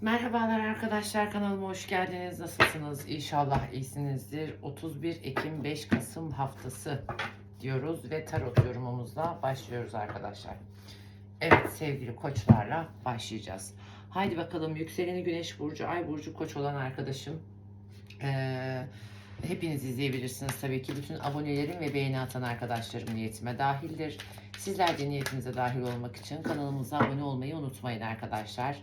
Merhabalar arkadaşlar kanalıma hoş geldiniz. Nasılsınız? İnşallah iyisinizdir. 31 Ekim 5 Kasım haftası diyoruz ve tarot yorumumuzla başlıyoruz arkadaşlar. Evet sevgili koçlarla başlayacağız. Haydi bakalım yükseleni güneş burcu, ay burcu koç olan arkadaşım. Ee, hepiniz izleyebilirsiniz tabii ki. Bütün abonelerim ve beğeni atan arkadaşlarım niyetime dahildir. Sizler de niyetinize dahil olmak için kanalımıza abone olmayı unutmayın arkadaşlar.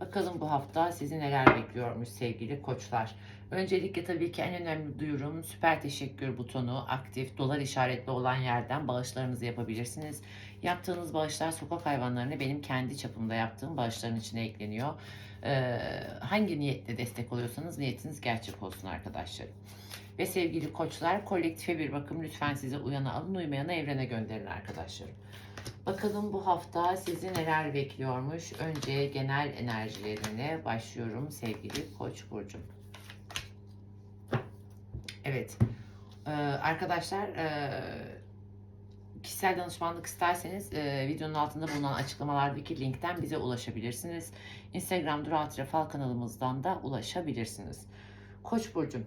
Bakalım bu hafta sizi neler bekliyormuş sevgili koçlar. Öncelikle tabii ki en önemli duyurum süper teşekkür butonu aktif dolar işaretli olan yerden bağışlarınızı yapabilirsiniz. Yaptığınız bağışlar sokak hayvanlarına benim kendi çapımda yaptığım bağışların içine ekleniyor. Ee, hangi niyetle destek oluyorsanız niyetiniz gerçek olsun arkadaşlarım. Ve sevgili koçlar kolektife bir bakım lütfen size uyana alın uymayana evrene gönderin arkadaşlarım. Bakalım bu hafta sizi neler bekliyormuş. Önce genel enerjilerine başlıyorum sevgili Koç burcum. Evet. Ee, arkadaşlar e, kişisel danışmanlık isterseniz e, videonun altında bulunan açıklamalardaki linkten bize ulaşabilirsiniz. Instagram Durat Refal kanalımızdan da ulaşabilirsiniz. Koç burcum.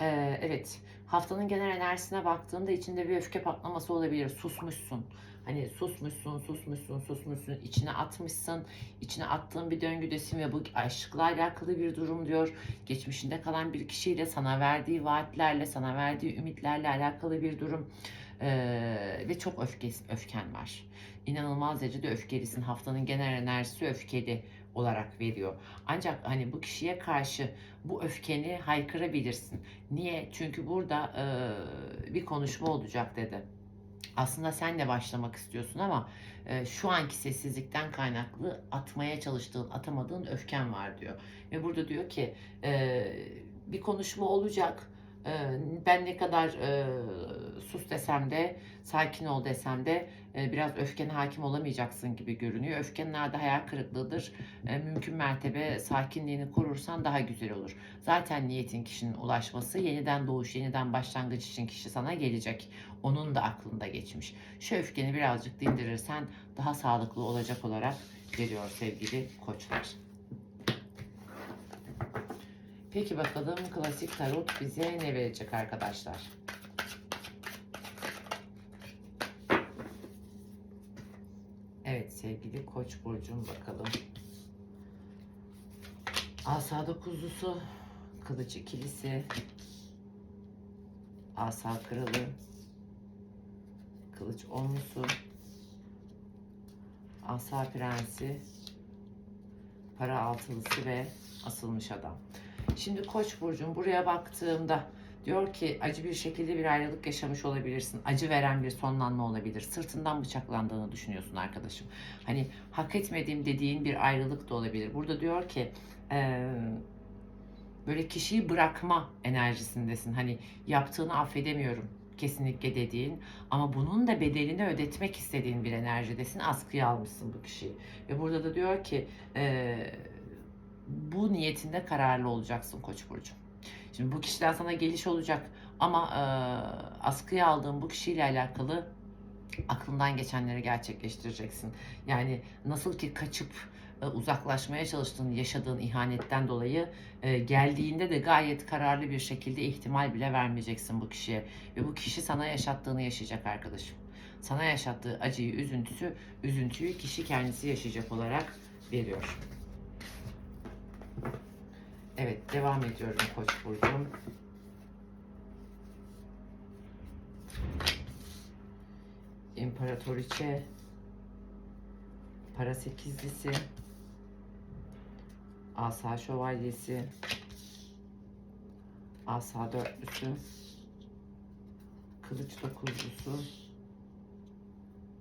Ee, evet. Haftanın genel enerjisine baktığında içinde bir öfke patlaması olabilir. Susmuşsun. Hani susmuşsun, susmuşsun, susmuşsun, içine atmışsın, içine attığın bir döngüdesin ve bu aşkla alakalı bir durum diyor. Geçmişinde kalan bir kişiyle sana verdiği vaatlerle, sana verdiği ümitlerle alakalı bir durum. Ee, ve çok öfkes, öfken var. İnanılmaz derecede öfkelisin. Haftanın genel enerjisi öfkeli olarak veriyor. Ancak hani bu kişiye karşı bu öfkeni haykırabilirsin. Niye? Çünkü burada e, bir konuşma olacak dedi aslında sen de başlamak istiyorsun ama e, şu anki sessizlikten kaynaklı atmaya çalıştığın, atamadığın öfken var diyor. Ve burada diyor ki e, bir konuşma olacak. E, ben ne kadar e, sus desem de, sakin ol desem de e, biraz öfkene hakim olamayacaksın gibi görünüyor. Öfkenin nerede hayal kırıklığıdır. E, mümkün mertebe sakinliğini korursan daha güzel olur. Zaten niyetin kişinin ulaşması, yeniden doğuş, yeniden başlangıç için kişi sana gelecek. Onun da aklında geçmiş. Şu öfkeni birazcık dindirirsen daha sağlıklı olacak olarak geliyor sevgili koçlar. Peki bakalım klasik tarot bize ne verecek arkadaşlar? Evet sevgili koç burcum bakalım. Asa dokuzlusu, kılıç ikilisi, asa kralı, kılıç onlusu, asa prensi, para altılısı ve asılmış adam. Şimdi Koç burcum buraya baktığımda diyor ki acı bir şekilde bir ayrılık yaşamış olabilirsin. Acı veren bir sonlanma olabilir. Sırtından bıçaklandığını düşünüyorsun arkadaşım. Hani hak etmediğim dediğin bir ayrılık da olabilir. Burada diyor ki e, böyle kişiyi bırakma enerjisindesin. Hani yaptığını affedemiyorum kesinlikle dediğin ama bunun da bedelini ödetmek istediğin bir enerjidesin. Askıya almışsın bu kişiyi. Ve burada da diyor ki e, bu niyetinde kararlı olacaksın Koç burcu. Şimdi bu kişiden sana geliş olacak ama e, askıya aldığın bu kişiyle alakalı aklından geçenleri gerçekleştireceksin. Yani nasıl ki kaçıp e, uzaklaşmaya çalıştığın, yaşadığın ihanetten dolayı e, geldiğinde de gayet kararlı bir şekilde ihtimal bile vermeyeceksin bu kişiye. Ve bu kişi sana yaşattığını yaşayacak arkadaşım. Sana yaşattığı acıyı, üzüntüsü, üzüntüyü kişi kendisi yaşayacak olarak veriyor. Evet devam ediyorum Koç burcum. İmparatoriçe para sekizlisi asa şövalyesi asa dörtlüsü kılıç dokuzlusu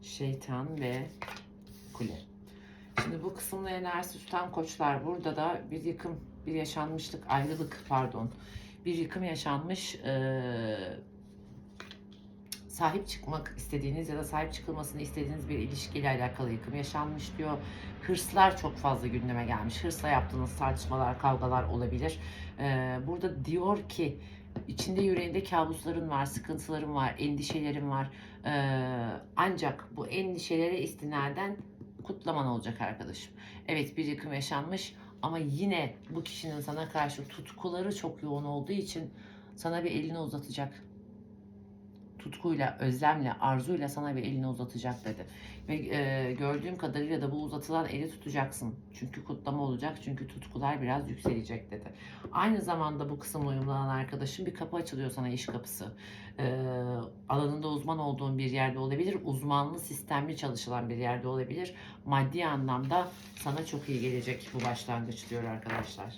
şeytan ve kule. Şimdi bu kısımda enerjisi tutan koçlar burada da bir yıkım, bir yaşanmışlık, ayrılık pardon. Bir yıkım yaşanmış. Ee, sahip çıkmak istediğiniz ya da sahip çıkılmasını istediğiniz bir ilişkiyle alakalı yıkım yaşanmış diyor. Hırslar çok fazla gündeme gelmiş. Hırsla yaptığınız tartışmalar, kavgalar olabilir. Ee, burada diyor ki içinde yüreğinde kabusların var, sıkıntıların var, endişelerin var. Ee, ancak bu endişelere istinaden kutlaman olacak arkadaşım. Evet bir yıkım yaşanmış Ama yine bu kişinin sana karşı tutkuları çok yoğun olduğu için sana bir elini uzatacak. Tutkuyla, özlemle, arzuyla sana bir elini uzatacak dedi. Ve e, gördüğüm kadarıyla da bu uzatılan eli tutacaksın. Çünkü kutlama olacak. Çünkü tutkular biraz yükselecek dedi. Aynı zamanda bu kısımla uyumlanan arkadaşın bir kapı açılıyor sana iş kapısı. E, alanında uzman olduğun bir yerde olabilir. Uzmanlı sistemli çalışılan bir yerde olabilir. Maddi anlamda sana çok iyi gelecek bu başlangıç diyor arkadaşlar.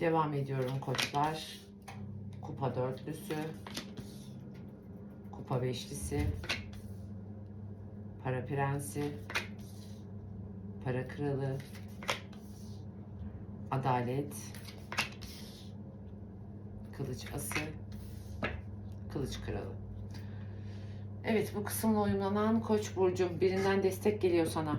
Devam ediyorum koçlar. Kupa dörtlüsü. Kupa beşlisi. Para prensi. Para kralı. Adalet. Kılıç ası. Kılıç kralı. Evet bu kısımla uyumlanan Koç burcum birinden destek geliyor sana.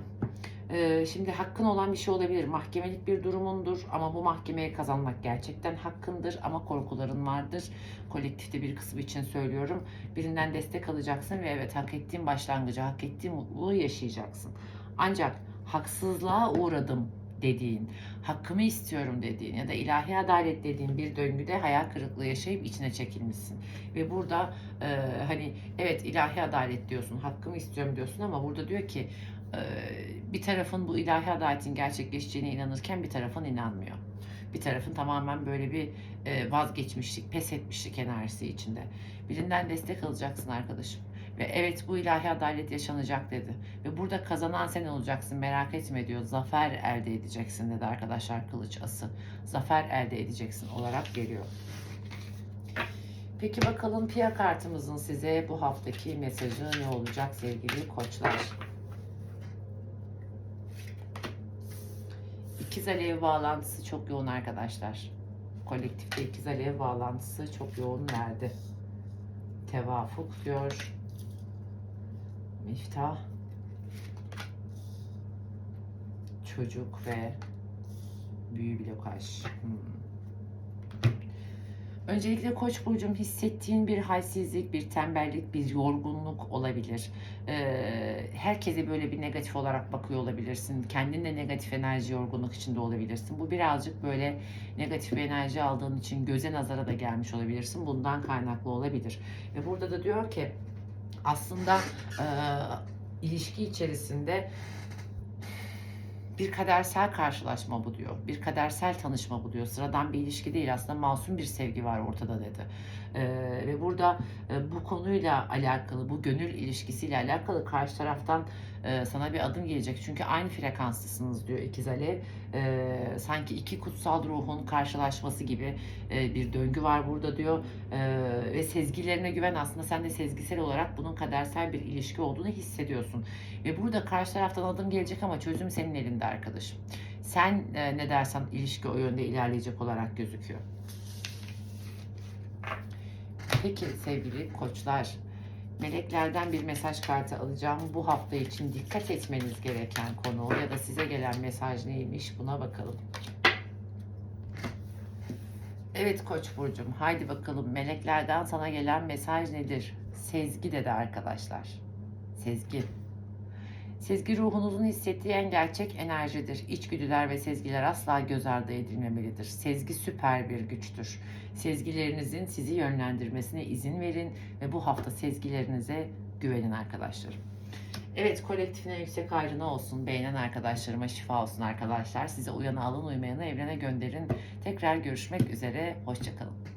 Ee, şimdi hakkın olan bir şey olabilir. Mahkemelik bir durumundur ama bu mahkemeye kazanmak gerçekten hakkındır ama korkuların vardır. Kolektifte bir kısım için söylüyorum. Birinden destek alacaksın ve evet hak ettiğin başlangıcı, hak ettiğin mutluluğu yaşayacaksın. Ancak haksızlığa uğradım dediğin, hakkımı istiyorum dediğin ya da ilahi adalet dediğin bir döngüde hayal kırıklığı yaşayıp içine çekilmişsin. Ve burada e, hani evet ilahi adalet diyorsun, hakkımı istiyorum diyorsun ama burada diyor ki bir tarafın bu ilahi adaletin gerçekleşeceğine inanırken bir tarafın inanmıyor. Bir tarafın tamamen böyle bir e, vazgeçmişlik, pes etmişlik enerjisi içinde. Birinden destek alacaksın arkadaşım. Ve evet bu ilahi adalet yaşanacak dedi. Ve burada kazanan sen olacaksın merak etme diyor. Zafer elde edeceksin dedi arkadaşlar kılıç ası. Zafer elde edeceksin olarak geliyor. Peki bakalım Pia kartımızın size bu haftaki mesajı ne olacak sevgili koçlar? İkiz alev bağlantısı çok yoğun arkadaşlar. Kolektifte ikiz alev bağlantısı çok yoğun verdi. Tevafuk diyor. Miftah. Çocuk ve büyü blokaj. Hmm. Öncelikle Koç burcum hissettiğin bir halsizlik, bir tembellik, bir yorgunluk olabilir. Ee, herkese böyle bir negatif olarak bakıyor olabilirsin. Kendin de negatif enerji, yorgunluk içinde olabilirsin. Bu birazcık böyle negatif bir enerji aldığın için göze nazara da gelmiş olabilirsin. Bundan kaynaklı olabilir. Ve burada da diyor ki aslında e, ilişki içerisinde bir kadersel karşılaşma bu diyor. Bir kadersel tanışma bu diyor. Sıradan bir ilişki değil aslında masum bir sevgi var ortada dedi. Ee, ve burada e, bu konuyla alakalı, bu gönül ilişkisiyle alakalı karşı taraftan e, sana bir adım gelecek. Çünkü aynı frekanslısınız diyor ikiz alev. Ee, sanki iki kutsal ruhun karşılaşması gibi e, bir döngü var burada diyor. Ee, ve sezgilerine güven aslında sen de sezgisel olarak bunun kadersel bir ilişki olduğunu hissediyorsun. Ve burada karşı taraftan adım gelecek ama çözüm senin elinde arkadaşım. Sen e, ne dersen ilişki o yönde ilerleyecek olarak gözüküyor. Peki sevgili koçlar, meleklerden bir mesaj kartı alacağım. Bu hafta için dikkat etmeniz gereken konu ya da size gelen mesaj neymiş buna bakalım. Evet Koç burcum, haydi bakalım meleklerden sana gelen mesaj nedir? Sezgi dedi arkadaşlar. Sezgi. Sezgi ruhunuzun hissettiği en gerçek enerjidir. İçgüdüler ve sezgiler asla göz ardı edilmemelidir. Sezgi süper bir güçtür. Sezgilerinizin sizi yönlendirmesine izin verin ve bu hafta sezgilerinize güvenin arkadaşlarım. Evet kolektifine yüksek ayrına olsun. Beğenen arkadaşlarıma şifa olsun arkadaşlar. Size uyanı alın uymayanı evrene gönderin. Tekrar görüşmek üzere. Hoşçakalın.